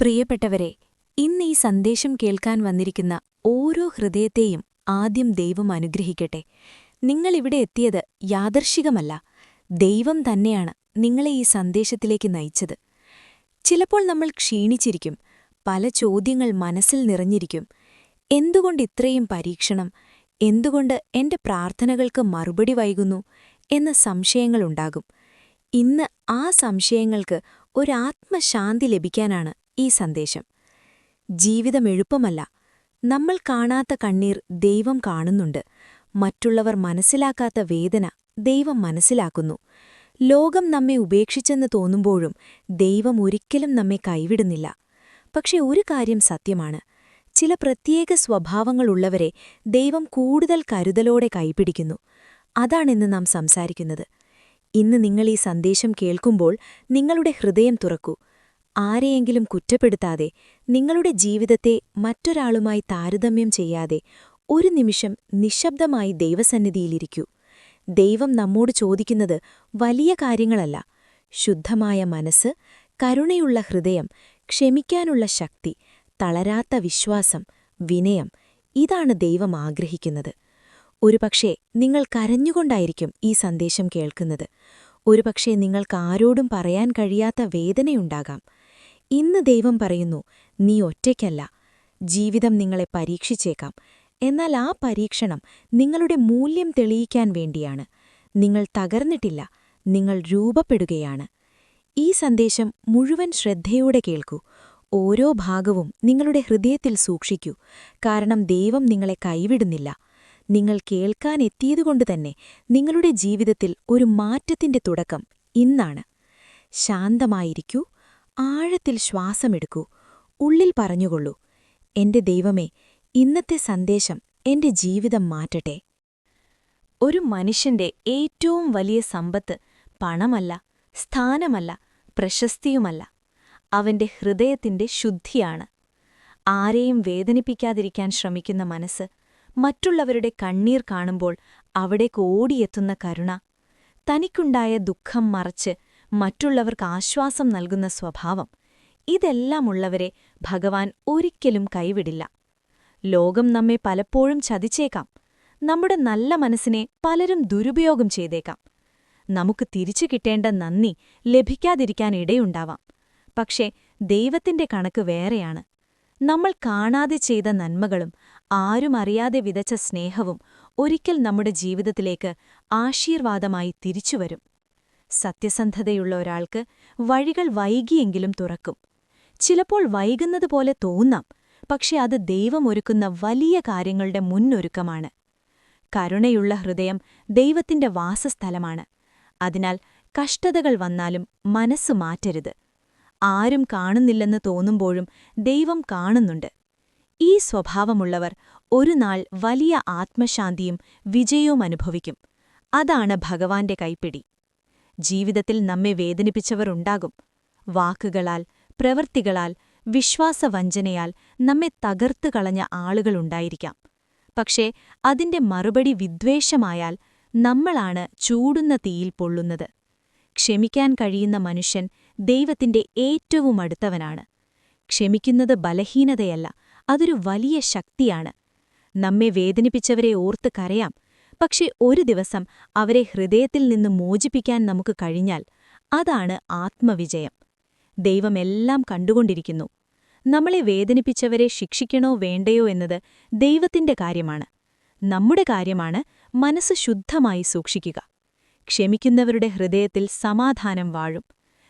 പ്രിയപ്പെട്ടവരെ ഇന്ന് ഈ സന്ദേശം കേൾക്കാൻ വന്നിരിക്കുന്ന ഓരോ ഹൃദയത്തെയും ആദ്യം ദൈവം അനുഗ്രഹിക്കട്ടെ. നിങ്ങളിവിടെ എത്തിയത് യാദർശികമല്ല ദൈവം തന്നെയാണ് നിങ്ങളെ ഈ സന്ദേശത്തിലേക്ക് നയിച്ചത്. ചിലപ്പോൾ നമ്മൾ ക്ഷീണിച്ചിരിക്കും പല ചോദ്യങ്ങൾ മനസ്സിൽ നിറഞ്ഞിരിക്കും. എന്തുകൊണ്ട് ഇത്രയും പരീക്ഷണം? എന്തുകൊണ്ട് എന്റെ പ്രാർത്ഥനകൾക്ക് മറുപടി വൈകുന്നു? എന്ന സംശയങ്ങളുണ്ടാകും ഇന്ന് ആ സംശയങ്ങൾക്ക് ഒരാത്മശാന്തി ലഭിക്കാനാണ് ഈ സന്ദേശം. ജീവിതം എളുപ്പമല്ല. നമ്മൾ കാണാത്ത കണ്ണീർ ദൈവം കാണുന്നുണ്ട്. മറ്റുള്ളവർ മനസ്സിലാക്കാത്ത വേദന ദൈവം മനസ്സിലാക്കുന്നു. ലോകം നമ്മെ ഉപേക്ഷിച്ചെന്ന് തോന്നുമ്പോഴും ദൈവം ഒരിക്കലും നമ്മെ കൈവിടുന്നില്ല. പക്ഷെ ഒരു കാര്യം സത്യമാണ്. ചില പ്രത്യേക സ്വഭാവങ്ങളുള്ളവരെ ദൈവം കൂടുതൽ കരുതലോടെ കൈപിടിക്കുന്നു. അതാണിന്ന് നാം സംസാരിക്കുന്നത്. ഇന്ന് നിങ്ങൾ ഈ സന്ദേശം കേൾക്കുമ്പോൾ നിങ്ങളുടെ ഹൃദയം തുറക്കൂ. ആരെയെങ്കിലും കുറ്റപ്പെടുത്താതെ നിങ്ങളുടെ ജീവിതത്തെ മറ്റൊരാളുമായി താരതമ്യം ചെയ്യാതെ ഒരു നിമിഷം നിശബ്ദമായി ദൈവസന്നിധിയിലിരിക്കൂ. ദൈവം നമ്മോട് ചോദിക്കുന്നത് വലിയ കാര്യങ്ങളല്ല. ശുദ്ധമായ മനസ്സ് കരുണയുള്ള ഹൃദയം ക്ഷമിക്കാനുള്ള ശക്തി തളരാത്ത വിശ്വാസം വിനയം ഇതാണ് ദൈവം ആഗ്രഹിക്കുന്നത്. ഒരുപക്ഷേ നിങ്ങൾ കരഞ്ഞുകൊണ്ടായിരിക്കും ഈ സന്ദേശം കേൾക്കുന്നത്. ഒരുപക്ഷേ നിങ്ങൾക്കാരോടും പറയാൻ കഴിയാത്ത വേദനയുണ്ടാകാം. ഇന്ന് ദൈവം പറയുന്നു നീ ഒറ്റയ്ക്കല്ല. ജീവിതം നിങ്ങളെ പരീക്ഷിച്ചേക്കാം. എന്നാൽ ആ പരീക്ഷണം നിങ്ങളുടെ മൂല്യം തെളിയിക്കാൻ വേണ്ടിയാണ്. നിങ്ങൾ തകർന്നിട്ടില്ല. നിങ്ങൾ രൂപപ്പെടുകയാണ്. ഈ സന്ദേശം മുഴുവൻ ശ്രദ്ധയോടെ കേൾക്കൂ. ഓരോ ഭാഗവും നിങ്ങളുടെ ഹൃദയത്തിൽ സൂക്ഷിക്കൂ. കാരണം ദൈവം നിങ്ങളെ കൈവിടുന്നില്ല. നിങ്ങൾ കേൾക്കാൻ എത്തിയതുകൊണ്ട് തന്നെ നിങ്ങളുടെ ജീവിതത്തിൽ ഒരു മാറ്റത്തിന്റെ തുടക്കം ഇന്നാണ്. ശാന്തമായിരിക്കൂ. ആഴത്തിൽ ശ്വാസമെടുക്കൂ. ഉള്ളിൽ പറഞ്ഞുകൊള്ളൂ എന്റെ ദൈവമേ ഇന്നത്തെ സന്ദേശം എന്റെ ജീവിതം മാറ്റട്ടെ. ഒരു മനുഷ്യന്റെ ഏറ്റവും വലിയ സമ്പത്ത് പണമല്ല സ്ഥാനമല്ല പ്രശസ്തിയുമല്ല. അവന്റെ ഹൃദയത്തിന്റെ ശുദ്ധിയാണ്. ആരെയും വേദനിപ്പിക്കാതിരിക്കാൻ ശ്രമിക്കുന്ന മനസ്സ് മറ്റുള്ളവരുടെ കണ്ണീർ കാണുമ്പോൾ അവിടേക്ക് ഓടിയെത്തുന്ന കരുണ. തനിക്കുണ്ടായ ദുഃഖം മറച്ച് മറ്റുള്ളവർക്ക് ആശ്വാസം നൽകുന്ന സ്വഭാവം. ഇതെല്ലാമുള്ളവരെ ഭഗവാൻ ഒരിക്കലും കൈവിടില്ല. ലോകം നമ്മെ പലപ്പോഴും ചതിച്ചേക്കാം. നമ്മുടെ നല്ല മനസ്സിനെ പലരും ദുരുപയോഗം ചെയ്തേക്കാം. നമുക്ക് തിരിച്ചു കിട്ടേണ്ട നന്ദി ലഭിക്കാതിരിക്കാനിടയുണ്ടാവാം പക്ഷേ ദൈവത്തിന്റെ കണക്ക് വേറെയാണ്. നമ്മൾ കാണാതെ ചെയ്ത നന്മകളും ആരും അറിയാതെ വിതച്ച സ്നേഹവും ഒരിക്കൽ നമ്മുടെ ജീവിതത്തിലേക്ക് ആശീർവാദമായി തിരിച്ചുവരും. സത്യസന്ധതയുള്ള ഒരാൾക്ക് വഴികൾ വൈകിയെങ്കിലും തുറക്കും. ചിലപ്പോൾ വൈകുന്നത് പോലെ തോന്നാം പക്ഷെ അത് ദൈവമൊരുക്കുന്ന വലിയ കാര്യങ്ങളുടെ മുന്നൊരുക്കമാണ്. കരുണയുള്ള ഹൃദയം ദൈവത്തിന്റെ വാസസ്ഥലമാണ്. അതിനാൽ കഷ്ടതകൾ വന്നാലും മനസ്സ് മാറ്റരുത്. ആരും കാണുന്നില്ലെന്ന് തോന്നുമ്പോഴും ദൈവം കാണുന്നുണ്ട്. ഈ സ്വഭാവമുള്ളവർ ഒരു നാൾ വലിയ ആത്മശാന്തിയും വിജയവും അനുഭവിക്കും. അതാണ് ഭഗവാന്റെ കൈപ്പിടി. ജീവിതത്തിൽ നമ്മെ വേദനിപ്പിച്ചവർ ഉണ്ടാകും വാക്കുകളാൽ പ്രവൃത്തികളാൽ വിശ്വാസവഞ്ചനയാൽ നമ്മെ തകർത്തു കളഞ്ഞ ആളുകളുണ്ടായിരിക്കാം. പക്ഷേ അതിന്റെ മറുപടി വിദ്വേഷമായാൽ നമ്മളാണ് ചൂടുന്ന തീയിൽ പൊള്ളുന്നത്. ക്ഷമിക്കാൻ കഴിയുന്ന മനുഷ്യൻ ദൈവത്തിന്റെ ഏറ്റവും അടുത്തവനാണ്. ക്ഷമിക്കുന്നത് ബലഹീനതയല്ല അതൊരു വലിയ ശക്തിയാണ്. നമ്മെ വേദനിപ്പിച്ചവരെ ഓർത്ത് കരയാം പക്ഷെ ഒരു ദിവസം അവരെ ഹൃദയത്തിൽ നിന്ന് മോചിപ്പിക്കാൻ നമുക്ക് കഴിഞ്ഞാൽ അതാണ് ആത്മവിജയം. ദൈവമെല്ലാം കണ്ടുകൊണ്ടിരിക്കുന്നു. നമ്മളെ വേദനിപ്പിച്ചവരെ ശിക്ഷിക്കണോ വേണ്ടയോ എന്നത് ദൈവത്തിന്റെ കാര്യമാണ്. നമ്മുടെ കാര്യമാണ് മനസ്സ് ശുദ്ധമായി സൂക്ഷിക്കുക. ക്ഷമിക്കുന്നവരുടെ ഹൃദയത്തിൽ സമാധാനം വാഴും.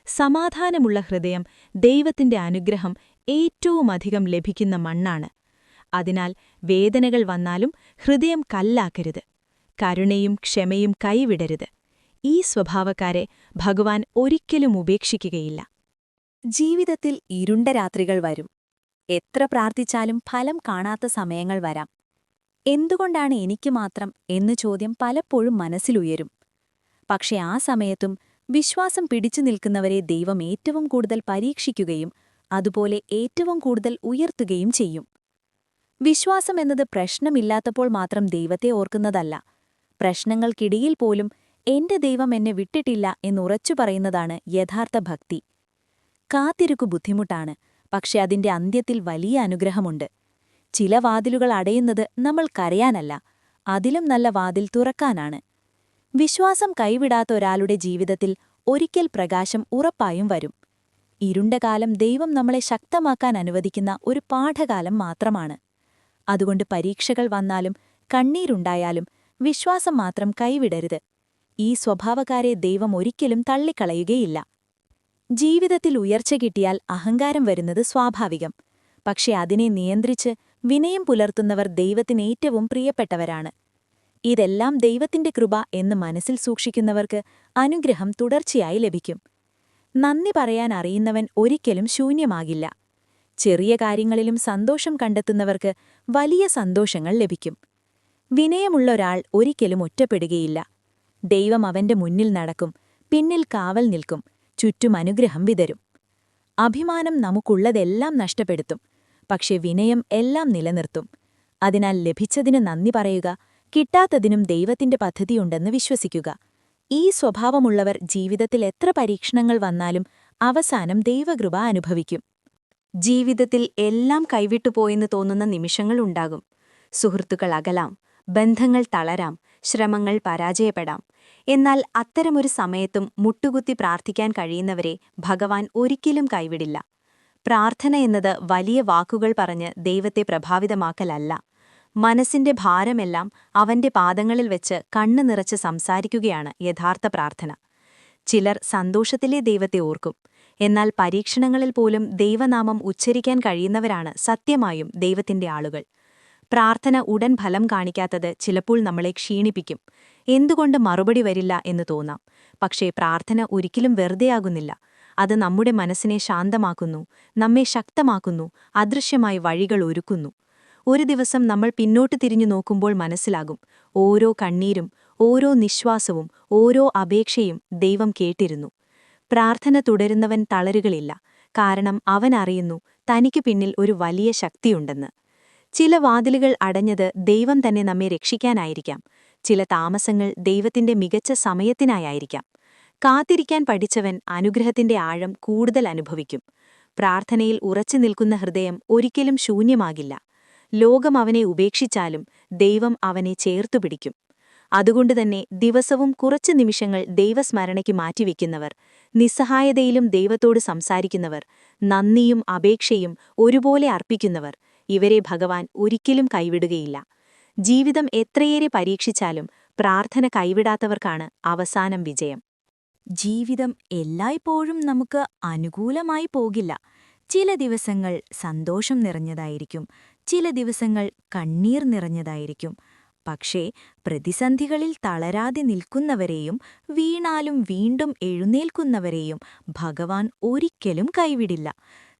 സമാധാനമുള്ള ഹൃദയം ദൈവത്തിന്റെ അനുഗ്രഹം ഏറ്റവുമധികം ലഭിക്കുന്ന മണ്ണാണ്. അതിനാൽ വേദനകൾ വന്നാലും ഹൃദയം കല്ലാക്കരുത്. കരുണയും ക്ഷമയും കൈവിടരുത്. ഈ സ്വഭാവക്കാരെ ഭഗവാൻ ഒരിക്കലും ഉപേക്ഷിക്കുകയില്ല. ജീവിതത്തിൽ ഇരുണ്ട രാത്രികൾ വരും. എത്ര പ്രാർത്ഥിച്ചാലും ഫലം കാണാത്ത സമയങ്ങൾ വരാം. എന്തുകൊണ്ടാണ് എനിക്ക് മാത്രം എന്നു ചോദ്യം പലപ്പോഴും മനസ്സിലുയരും. പക്ഷെ ആ സമയത്തും വിശ്വാസം പിടിച്ചു നിൽക്കുന്നവരെ ദൈവം ഏറ്റവും കൂടുതൽ പരീക്ഷിക്കുകയും അതുപോലെ ഏറ്റവും കൂടുതൽ ഉയർത്തുകയും ചെയ്യും. വിശ്വാസം എന്നത് പ്രശ്നമില്ലാത്തപ്പോൾ മാത്രം ദൈവത്തെ ഓർക്കുന്നതല്ല പ്രശ്നങ്ങൾക്കിടയിൽ പോലും എന്റെ ദൈവം എന്നെ വിട്ടിട്ടില്ല എന്നുറച്ചു പറയുന്നതാണ് യഥാർത്ഥ ഭക്തി. കാത്തിരുക്കു ബുദ്ധിമുട്ടാണ് പക്ഷെ അതിന്റെ അന്ത്യത്തിൽ വലിയ അനുഗ്രഹമുണ്ട്. ചില വാതിലുകൾ അടയുന്നത് നമ്മൾ കരയാനല്ല അതിലും നല്ല വാതിൽ തുറക്കാനാണ്. വിശ്വാസം കൈവിടാത്ത ഒരാളുടെ ജീവിതത്തിൽ ഒരിക്കൽ പ്രകാശം ഉറപ്പായും വരും. ഇരുണ്ട കാലം ദൈവം നമ്മളെ ശക്തമാക്കാൻ അനുവദിക്കുന്ന ഒരു പാഠകാലം മാത്രമാണ്. അതുകൊണ്ട് പരീക്ഷകൾ വന്നാലും കണ്ണീരുണ്ടായാലും വിശ്വാസം മാത്രം കൈവിടരുത്. ഈ സ്വഭാവക്കാരെ ദൈവം ഒരിക്കലും തള്ളിക്കളയുകയില്ല. ജീവിതത്തിൽ ഉയർച്ച കിട്ടിയാൽ അഹങ്കാരം വരുന്നത് സ്വാഭാവികം. പക്ഷെ അതിനെ നിയന്ത്രിച്ച് വിനയം പുലർത്തുന്നവർ ദൈവത്തിന് ഏറ്റവും പ്രിയപ്പെട്ടവരാണ്. ഇതെല്ലാം ദൈവത്തിന്റെ കൃപ എന്ന് മനസ്സിൽ സൂക്ഷിക്കുന്നവർക്ക് അനുഗ്രഹം തുടർച്ചയായി ലഭിക്കും. നന്ദി പറയാൻ അറിയുന്നവൻ ഒരിക്കലും ശൂന്യമാകില്ല. ചെറിയ കാര്യങ്ങളിലും സന്തോഷം കണ്ടെത്തുന്നവർക്ക് വലിയ സന്തോഷങ്ങൾ ലഭിക്കും. വിനയമുള്ളൊരാൾ ഒരിക്കലും ഒറ്റപ്പെടുകയില്ല. ദൈവം അവന്റെ മുന്നിൽ നടക്കും പിന്നിൽ കാവൽ നിൽക്കും ചുറ്റും അനുഗ്രഹം വിതരും. അഭിമാനം നമുക്കുള്ളതെല്ലാം നഷ്ടപ്പെടുത്തും പക്ഷെ വിനയം എല്ലാം നിലനിർത്തും. അതിനാൽ ലഭിച്ചതിന് നന്ദി പറയുക കിട്ടാത്തതിനും ദൈവത്തിന്റെ പദ്ധതിയുണ്ടെന്ന് വിശ്വസിക്കുക. ഈ സ്വഭാവമുള്ളവർ ജീവിതത്തിൽ എത്ര പരീക്ഷണങ്ങൾ വന്നാലും അവസാനം ദൈവകൃപ അനുഭവിക്കും. ജീവിതത്തിൽ എല്ലാം കൈവിട്ടുപോയെന്ന് തോന്നുന്ന നിമിഷങ്ങളുണ്ടാകും. സുഹൃത്തുക്കൾ അകലാം. ബന്ധങ്ങൾ തളരാം ശ്രമങ്ങൾ പരാജയപ്പെടാം. എന്നാൽ അത്തരമൊരു സമയത്തും മുട്ടുകുത്തി പ്രാർത്ഥിക്കാൻ കഴിയുന്നവരെ ഭഗവാൻ ഒരിക്കലും കൈവിടില്ല. പ്രാർത്ഥന എന്നത് വലിയ വാക്കുകൾ പറഞ്ഞ് ദൈവത്തെ പ്രഭാവിതമാക്കലല്ല. മനസ്സിന്റെ ഭാരമെല്ലാം അവന്റെ പാദങ്ങളിൽ വെച്ച് കണ്ണു നിറച്ച് സംസാരിക്കുകയാണ് യഥാർത്ഥ പ്രാർത്ഥന. ചിലർ സന്തോഷത്തിലെ ദൈവത്തെ ഓർക്കും. എന്നാൽ പരീക്ഷണങ്ങളിൽ പോലും ദൈവനാമം ഉച്ചരിക്കാൻ കഴിയുന്നവരാണ് സത്യമായും ദൈവത്തിന്റെ ആളുകൾ. പ്രാർത്ഥന ഉടൻ ഫലം കാണിക്കാത്തത് ചിലപ്പോൾ നമ്മളെ ക്ഷീണിപ്പിക്കും. എന്തുകൊണ്ട് മറുപടി വരില്ല എന്ന് തോന്നാം. പക്ഷേ പ്രാർത്ഥന ഒരിക്കലും വെറുതെയാകുന്നില്ല. അത് നമ്മുടെ മനസ്സിനെ ശാന്തമാക്കുന്നു നമ്മെ ശക്തമാക്കുന്നു അദൃശ്യമായി വഴികൾ ഒരുക്കുന്നു. ഒരു ദിവസം നമ്മൾ പിന്നോട്ട് തിരിഞ്ഞു നോക്കുമ്പോൾ മനസ്സിലാകും ഓരോ കണ്ണീരും ഓരോ നിശ്വാസവും ഓരോ അപേക്ഷയും ദൈവം കേട്ടിരുന്നു. പ്രാർത്ഥന തുടരുന്നവൻ തളരുകളില്ല. കാരണം അവനറിയുന്നു തനിക്ക് പിന്നിൽ ഒരു വലിയ ശക്തിയുണ്ടെന്ന്. ചില വാതിലുകൾ അടഞ്ഞത് ദൈവം തന്നെ നമ്മെ രക്ഷിക്കാനായിരിക്കാം. ചില താമസങ്ങൾ ദൈവത്തിന്റെ മികച്ച സമയത്തിനായിരിക്കാം കാത്തിരിക്കാൻ പഠിച്ചവൻ അനുഗ്രഹത്തിന്റെ ആഴം കൂടുതൽ അനുഭവിക്കും. പ്രാർത്ഥനയിൽ ഉറച്ചു നിൽക്കുന്ന ഹൃദയം ഒരിക്കലും ശൂന്യമാകില്ല. ലോകം അവനെ ഉപേക്ഷിച്ചാലും ദൈവം അവനെ ചേർത്തുപിടിക്കും അതുകൊണ്ടുതന്നെ ദിവസവും കുറച്ചു നിമിഷങ്ങൾ ദൈവസ്മരണയ്ക്ക് മാറ്റിവെക്കുന്നവർ നിസ്സഹായതയിലും ദൈവത്തോട് സംസാരിക്കുന്നവർ നന്ദിയും അപേക്ഷയും ഒരുപോലെ അർപ്പിക്കുന്നവർ ഇവരെ ഭഗവാൻ ഒരിക്കലും കൈവിടുകയില്ല. ജീവിതം എത്രയേറെ പരീക്ഷിച്ചാലും പ്രാർത്ഥന കൈവിടാത്തവർക്കാണ് അവസാനം വിജയം. ജീവിതം എല്ലായ്പ്പോഴും നമുക്ക് അനുകൂലമായി പോകില്ല. ചില ദിവസങ്ങൾ സന്തോഷം നിറഞ്ഞതായിരിക്കും. ചില ദിവസങ്ങൾ കണ്ണീർ നിറഞ്ഞതായിരിക്കും. പക്ഷേ പ്രതിസന്ധികളിൽ തളരാതെ നിൽക്കുന്നവരെയും വീണാലും വീണ്ടും എഴുന്നേൽക്കുന്നവരെയും ഭഗവാൻ ഒരിക്കലും കൈവിടില്ല.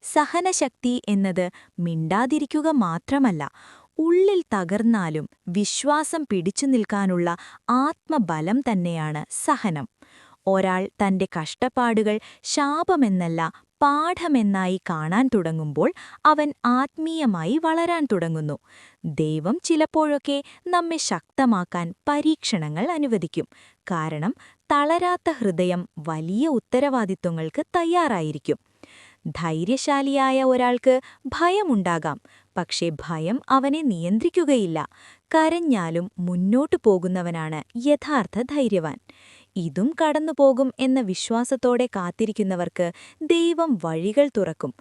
സഹനശക്തി എന്നത് മിണ്ടാതിരിക്കുക മാത്രമല്ല ഉള്ളിൽ തകർന്നാലും വിശ്വാസം പിടിച്ചു നിൽക്കാനുള്ള ആത്മബലം തന്നെയാണ് സഹനം. ഒരാൾ തന്റെ കഷ്ടപ്പാടുകൾ ശാപമെന്നല്ല പാഠമെന്നായി കാണാൻ തുടങ്ങുമ്പോൾ അവൻ ആത്മീയമായി വളരാൻ തുടങ്ങുന്നു. ദൈവം ചിലപ്പോഴൊക്കെ നമ്മെ ശക്തമാക്കാൻ പരീക്ഷണങ്ങൾ അനുവദിക്കും. കാരണം തളരാത്ത ഹൃദയം വലിയ ഉത്തരവാദിത്വങ്ങൾക്ക് തയ്യാറായിരിക്കും. ധൈര്യശാലിയായ ഒരാൾക്ക് ഭയമുണ്ടാകാം. പക്ഷേ ഭയം അവനെ നിയന്ത്രിക്കുകയില്ല. കരഞ്ഞാലും മുന്നോട്ടു പോകുന്നവനാണ് യഥാർത്ഥ ധൈര്യവാൻ. ഇതും കടന്നുപോകും എന്ന വിശ്വാസത്തോടെ കാത്തിരിക്കുന്നവർക്ക് ദൈവം വഴികൾ തുറക്കും.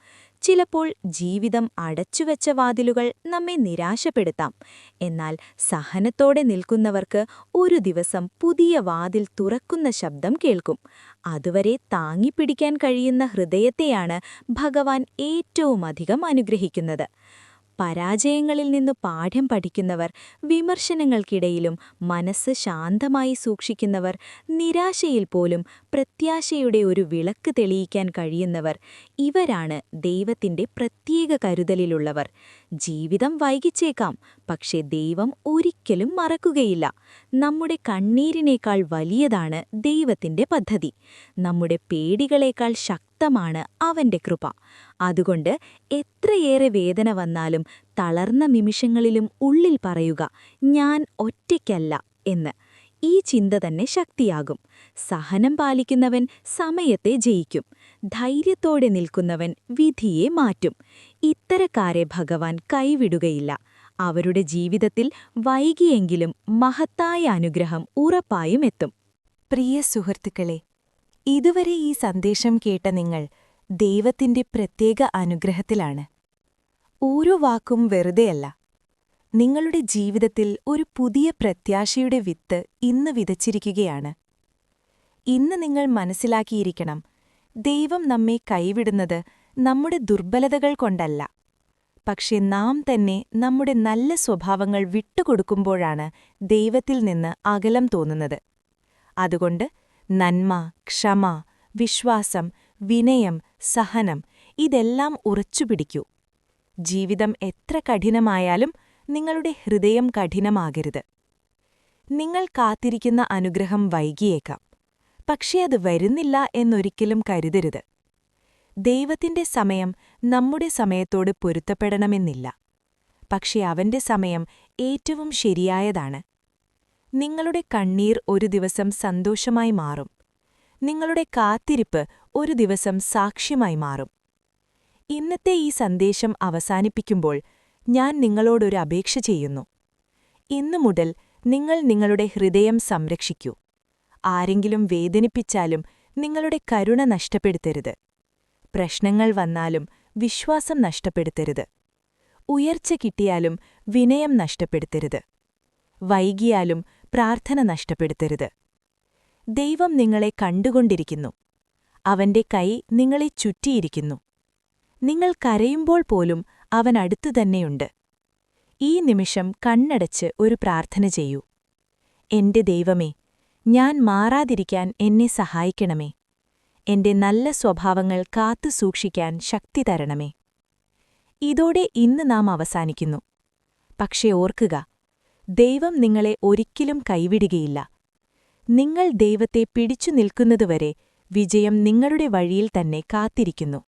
ചിലപ്പോൾ ജീവിതം അടച്ചുവെച്ച വാതിലുകൾ നമ്മെ നിരാശപ്പെടുത്താം. എന്നാൽ സഹനത്തോടെ നിൽക്കുന്നവർക്ക് ഒരു ദിവസം പുതിയ വാതിൽ തുറക്കുന്ന ശബ്ദം കേൾക്കും. അതുവരെ താങ്ങിപ്പിടിക്കാൻ കഴിയുന്ന ഹൃദയത്തെയാണ് ഭഗവാൻ ഏറ്റവുമധികം അനുഗ്രഹിക്കുന്നത്. പരാജയങ്ങളിൽ നിന്ന് പാഠം പഠിക്കുന്നവർ വിമർശനങ്ങൾക്കിടയിലും മനസ്സ് ശാന്തമായി സൂക്ഷിക്കുന്നവർ നിരാശയിൽ പോലും പ്രത്യാശയുടെ ഒരു വിളക്ക് തെളിയിക്കാൻ കഴിയുന്നവർ ഇവരാണ് ദൈവത്തിന്റെ പ്രത്യേക കരുതലിലുള്ളവർ. ജീവിതം വൈകിച്ചേക്കാം. പക്ഷേ ദൈവം ഒരിക്കലും മറക്കുകയില്ല. നമ്മുടെ കണ്ണീരിനേക്കാൾ വലിയതാണ് ദൈവത്തിന്റെ പദ്ധതി. നമ്മുടെ പേടികളേക്കാൾ ശക്തമാണ് അവന്റെ കൃപ. അതുകൊണ്ട് എത്രയേറെ വേദന വന്നാലും തളർന്ന നിമിഷങ്ങളിലും ഉള്ളിൽ പറയുക ഞാൻ ഒറ്റയ്ക്കല്ല എന്ന്. ഈ ചിന്ത തന്നെ ശക്തിയാകും. സഹനം പാലിക്കുന്നവൻ സമയത്തെ ജയിക്കും. ധൈര്യത്തോടെ നിൽക്കുന്നവൻ വിധിയെ മാറ്റും. ഇത്തരക്കാരെ ഭഗവാൻ കൈവിടുകയില്ല. അവരുടെ ജീവിതത്തിൽ വൈകിയെങ്കിലും മഹത്തായ അനുഗ്രഹം ഉറപ്പായും എത്തും. പ്രിയ സുഹൃത്തുക്കളെ ഇതുവരെ ഈ സന്ദേശം കേട്ട നിങ്ങൾ ദൈവത്തിന്റെ പ്രത്യേക അനുഗ്രഹത്തിലാണ്. ഓരോ വാക്കും വെറുതെയല്ല. നിങ്ങളുടെ ജീവിതത്തിൽ ഒരു പുതിയ പ്രത്യാശയുടെ വിത്ത് ഇന്ന് വിതച്ചിരിക്കുകയാണ്. ഇന്ന് നിങ്ങൾ മനസ്സിലാക്കിയിരിക്കണം ദൈവം നമ്മെ കൈവിടുന്നത് നമ്മുടെ ദുർബലതകൾ കൊണ്ടല്ല. പക്ഷെ നാം തന്നെ നമ്മുടെ നല്ല സ്വഭാവങ്ങൾ വിട്ടുകൊടുക്കുമ്പോഴാണ് ദൈവത്തിൽ നിന്ന് അകലം തോന്നുന്നത്. അതുകൊണ്ട് നന്മ ക്ഷമ വിശ്വാസം വിനയം സഹനം ഇതെല്ലാം ഉറച്ചുപിടിക്കൂ. ജീവിതം എത്ര കഠിനമായാലും നിങ്ങളുടെ ഹൃദയം കഠിനമാകരുത്. നിങ്ങൾ കാത്തിരിക്കുന്ന അനുഗ്രഹം വൈകിയേക്കാം. പക്ഷേ അത് വരുന്നില്ല എന്നൊരിക്കലും കരുതരുത്. ദൈവത്തിന്റെ സമയം നമ്മുടെ സമയത്തോട് പൊരുത്തപ്പെടണമെന്നില്ല. പക്ഷേ അവന്റെ സമയം ഏറ്റവും ശരിയായതാണ്. നിങ്ങളുടെ കണ്ണീർ ഒരു ദിവസം സന്തോഷമായി മാറും. നിങ്ങളുടെ കാത്തിരിപ്പ് ഒരു ദിവസം സാക്ഷ്യമായി മാറും. ഇന്നത്തെ ഈ സന്ദേശം അവസാനിപ്പിക്കുമ്പോൾ ഞാൻ നിങ്ങളോടൊരു അപേക്ഷ ചെയ്യുന്നു. ഇന്നു മുതൽ നിങ്ങൾ നിങ്ങളുടെ ഹൃദയം സംരക്ഷിക്കൂ. ആരെങ്കിലും വേദനിപ്പിച്ചാലും നിങ്ങളുടെ കരുണ നഷ്ടപ്പെടുത്തരുത്. പ്രശ്നങ്ങൾ വന്നാലും വിശ്വാസം നഷ്ടപ്പെടുത്തരുത്. ഉയർച്ച കിട്ടിയാലും വിനയം നഷ്ടപ്പെടുത്തരുത്. വൈകിയാലും പ്രാർത്ഥന നഷ്ടപ്പെടുത്തരുത്. ദൈവം നിങ്ങളെ കണ്ടുകൊണ്ടിരിക്കുന്നു. അവന്റെ കൈ നിങ്ങളെ ചുറ്റിയിരിക്കുന്നു. നിങ്ങൾ കരയുമ്പോൾ പോലും അവൻ അടുത്തുതന്നെയുണ്ട് ഈ നിമിഷം കണ്ണടച്ച് ഒരു പ്രാർത്ഥന ചെയ്യൂ. എന്റെ ദൈവമേ ഞാൻ മാറാതിരിക്കാൻ എന്നെ സഹായിക്കണമേ. എന്റെ നല്ല സ്വഭാവങ്ങൾ കാത്തു സൂക്ഷിക്കാൻ ശക്തി തരണമേ. ഇതോടെ ഇന്ന് നാം അവസാനിക്കുന്നു. പക്ഷേ ഓർക്കുക ദൈവം നിങ്ങളെ ഒരിക്കലും കൈവിടുകയില്ല. നിങ്ങൾ ദൈവത്തെ പിടിച്ചു നിൽക്കുന്നതുവരെ വിജയം നിങ്ങളുടെ വഴിയിൽ തന്നെ കാത്തിരിക്കുന്നു.